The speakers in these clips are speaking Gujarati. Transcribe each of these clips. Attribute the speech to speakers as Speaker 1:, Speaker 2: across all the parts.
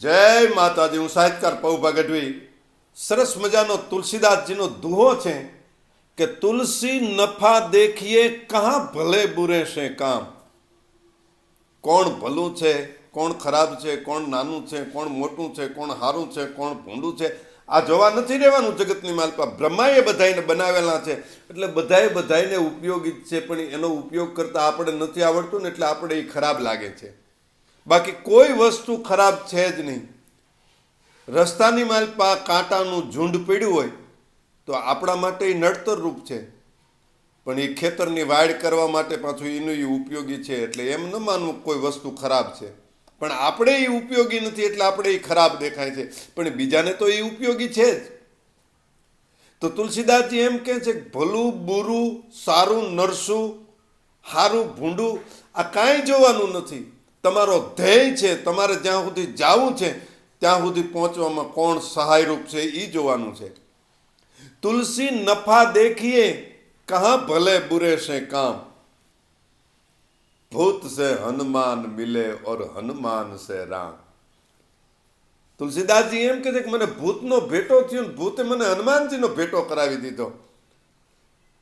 Speaker 1: જય માતાજી, હું સાહિત્યકાર પૌભા ગઢવી સરસ મજાનો તુલસીદાસજીનો દુહો છે કે તુલસી નફા દેખીએ કહા ભલે બુરે છે કામ. કોણ ભલું છે, કોણ ખરાબ છે, કોણ નાનું છે, કોણ મોટું છે, કોણ સારું છે, કોણ ભૂંડું છે, આ જોવા નથી રહેવાનું જગતની માલપા બ્રહ્માએ બધાને બનાવેલા છે, એટલે બધાએ બધાને ઉપયોગી છે, પણ એનો ઉપયોગ કરતાં આપણે નથી આવડતું ને એટલે આપણે એ ખરાબ લાગે છે. બાકી કોઈ વસ્તુ ખરાબ છે જ નહીં. રસ્તાની માલ પા કાંટાનું ઝુંડ પીડ્યું હોય તો આપણા માટે એ નડતર રૂપ છે. પણ એ ખેતરની વાડ કરવા માટે પાછું એનું એ ઉપયોગી છે એટલે એમ ન માનવું કોઈ વસ્તુ ખરાબ છે. પણ આપણે એ ઉપયોગી નથી એટલે આપણે એ ખરાબ દેખાય છે. પણ બીજાને તો એ ઉપયોગી છે જ. તો તુલસીદાસજી એમ કહે છે ભલું, બુરું, સારું, નરસું સારું ભૂંડું આ કાંઈ જોવાનું નથી. તમારો ધ્યેય છે, તમારે જ્યાં સુધી જાવું છે, ત્યાં સુધી પહોંચવામાં કોણ સહાયરૂપ છે એ જોવાનું છે. તુલસી નફા દેખીએ, કહા ભલે બુરે છે કામ? ભૂત સે હનુમાન મિલે ઓર હનુમાન સે રામ. તુલસીદાસજી એમ કહે છે કે મને ભૂતનો ભેટો થયો ભૂતે મને હનુમાનજીનો ભેટો કરાવી દીધો.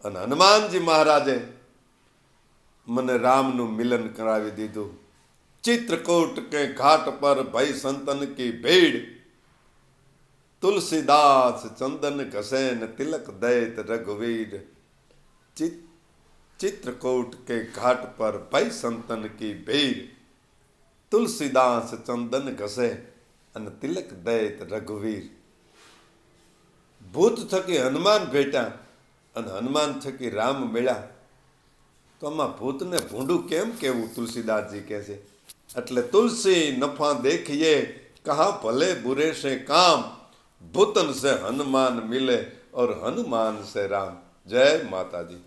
Speaker 1: અને હનુમાનજી મહારાજે મને રામનું મિલન કરાવી દીધું. ચિત્રકૂટ કે ઘાટ પર ભય સંતન કી ભીડ તુલસીદાસ ચંદન ઘસે ને તિલક દૈત રઘુવીર ચિત चित्रकूट के घाट पर भय संतन की भीड़ તુલસીદાસ ચંદન ઘસે અને તિલક દૈત રઘુવીર ભૂત થકી હનુમાન ભેટા અને હનુમાન થકી રામ મળ્યા તો આમાં ભૂતને ભૂંડું કેમ કેવું તુલસીદાસજી કહે છે એટલે તુલસી નફા દેખીએ, કહા ભલે બુરે સે કામ, ભૂતન સે હનુમાન મિલે ઓર હનુમાન સે રામ. જય માતાજી.